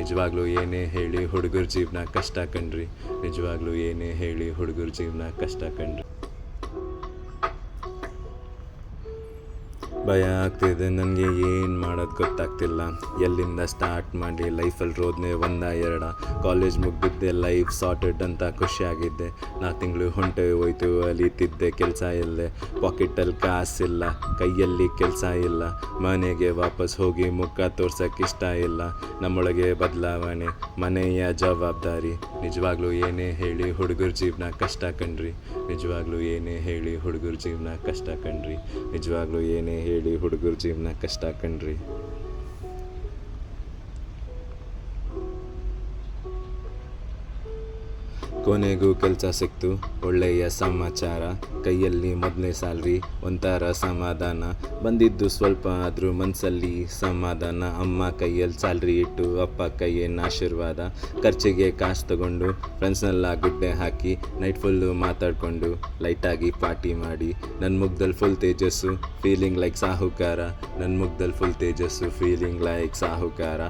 ನಿಜವಾಗ್ಲೂ ಏನೇ ಹೇಳಿ ಹುಡುಗರ ಜೀವನ ಕಷ್ಟ ಕಣ್ರಿ ನಿಜವಾಗ್ಲೂ ಏನೇ ಹೇಳಿ ಹುಡುಗರ ಜೀವನ ಕಷ್ಟ ಕಣ್ರಿ ಭಯ ಆಗ್ತಿದೆ, ನನಗೆ ಏನು ಮಾಡೋದು ಗೊತ್ತಾಗ್ತಿಲ್ಲ. ಎಲ್ಲಿಂದ ಸ್ಟಾರ್ಟ್ ಮಾಡಿ ಲೈಫಲ್ಲಿ ರೋದ್ನೆ ಒಂದ ಎರಡ. ಕಾಲೇಜ್ ಮುಗ್ದಿದ್ದೆ, ಲೈಫ್ ಸಾರ್ಟೆಡ್ ಅಂತ ಖುಷಿಯಾಗಿದ್ದೆ ನಾ ತಿಂಗಳು ಹೊಂಟೆ ಹೋಯ್ತು ಅಲಿತಿದ್ದೆ ಕೆಲಸ ಇಲ್ಲದೆ ಪಾಕೆಟಲ್ಲಿ ಕಾಸಿಲ್ಲ, ಕೈಯಲ್ಲಿ ಕೆಲಸ ಇಲ್ಲ. ಮನೆಗೆ ವಾಪಸ್ ಹೋಗಿ ಮುಖ ತೋರ್ಸಕ್ಕೆ ಇಷ್ಟ ಇಲ್ಲ. ನಮ್ಮೊಳಗೆ ಬದಲಾವಣೆ, ಮನೆಯ ಜವಾಬ್ದಾರಿ. ನಿಜವಾಗ್ಲೂ ಏನೇ ಹೇಳಿ ಹುಡುಗರ ಜೀವನ ಕಷ್ಟ ಕಣ್ರಿ. ನಿಜವಾಗ್ಲೂ ಏನೇ ಹೇಳಿ ಹುಡುಗರ ಜೀವನ ಕಷ್ಟ ಕಣ್ರಿ. ನಿಜವಾಗ್ಲೂ ಏನೇ ಹೇಳಿ ಹುಡುಗರು ಜೀವನ ಕಷ್ಟ ಕಣ್ರಿ. ಕೊನೆಗೂ ಕೆಲಸ ಸಿಕ್ತು. ಒಳ್ಳೆಯ ಸಮಾಚಾರ. ಕೈಯಲ್ಲಿ ಮೊದಲನೇ ಸ್ಯಾಲ್ರಿ ಒಂಥರ ಸಮಾಧಾನ. ಬಂದಿದ್ದು ಸ್ವಲ್ಪ ಆದರೂ ಮನಸ್ಸಲ್ಲಿ ಸಮಾಧಾನ. ಅಮ್ಮ ಕೈಯಲ್ಲಿ ಸ್ಯಾಲ್ರಿ ಇಟ್ಟು, ಅಪ್ಪ ಕೈಯೇನು ಆಶೀರ್ವಾದ. ಖರ್ಚಿಗೆ ಕಾಸು ತಗೊಂಡು ಫ್ರೆಂಡ್ಸ್ನೆಲ್ಲ ಗುಡ್ಡೆ ಹಾಕಿ ನೈಟ್ ಫುಲ್ಲು ಮಾತಾಡಿಕೊಂಡು ಲೈಟಾಗಿ ಪಾರ್ಟಿ ಮಾಡಿ. ನನ್ನ ಮುಗ್ದಲ್ಲಿ ಫುಲ್ ತೇಜಸ್ಸು ಫೀಲಿಂಗ್ ಲೈಕ್ ಸಾಹುಕಾರ. ನನ್ನ ಮುಗ್ದಲ್ಲಿ ಫುಲ್ ತೇಜಸ್ಸು ಫೀಲಿಂಗ್ ಲೈಕ್ ಸಾಹುಕಾರ.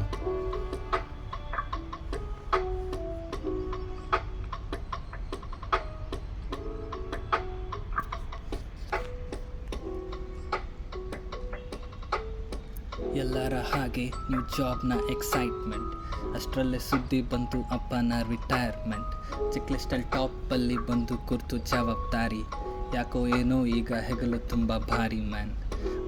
ಎಲ್ಲರ ಹಾಗೆ ನ್ಯೂ ಜಾಬ್ನ ಎಕ್ಸೈಟ್ಮೆಂಟ್ ಅಷ್ಟರಲ್ಲೇ ಸುದ್ದಿ ಬಂತು ಅಪ್ಪನ ರಿಟೈರ್ಮೆಂಟ್ ಚಿಕ್ ಲಿಸ್ಟಲ್ಲಿ ಟಾಪಲ್ಲಿ ಬಂದು ಕುರ್ತು ಜವಾಬ್ದಾರಿ. ಯಾಕೋ ಏನೋ ಈಗ ಹೆಗಲು ತುಂಬ ಭಾರಿ ಮ್ಯಾನ್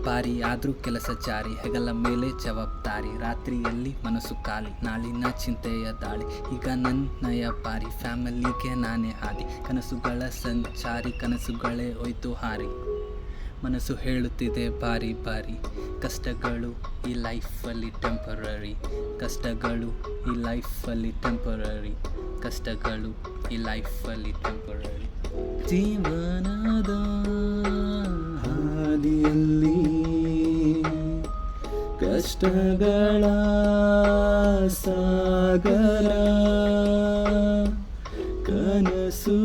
ಭಾರಿ ಆದರೂ ಕೆಲಸ ಜಾರಿ, ಹೆಗಲ ಮೇಲೆ ಜವಾಬ್ದಾರಿ. ರಾತ್ರಿಯಲ್ಲಿ ಮನಸ್ಸು ಖಾಲಿ, ನಾಳಿನ ಚಿಂತೆಯ ದಾಳಿ. ಈಗ ನನ್ನಯ ಬಾರಿ ಫ್ಯಾಮಿಲಿಗೆ ನಾನೇ ಹಾದಿ. ಕನಸುಗಳ ಸಂಚಾರಿ, ಕನಸುಗಳೇ ಹೋಯ್ತು ಹಾರಿ. ಮನಸ್ಸು ಹೇಳುತ್ತಿದೆ ಬಾರಿ ಬಾರಿ ಕಷ್ಟಗಳು ಈ ಲೈಫಲ್ಲಿ ಟೆಂಪರರಿ ಕಷ್ಟಗಳು ಈ ಲೈಫಲ್ಲಿ ಟೆಂಪರರಿ ಕಷ್ಟಗಳು ಈ ಲೈಫಲ್ಲಿ ಟೆಂಪರರಿ ಜೀವನದ ಹಾದಿಯಲ್ಲಿ ಕಷ್ಟಗಳ ಸಾಗರ ಕನಸು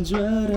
ಜ್ವರ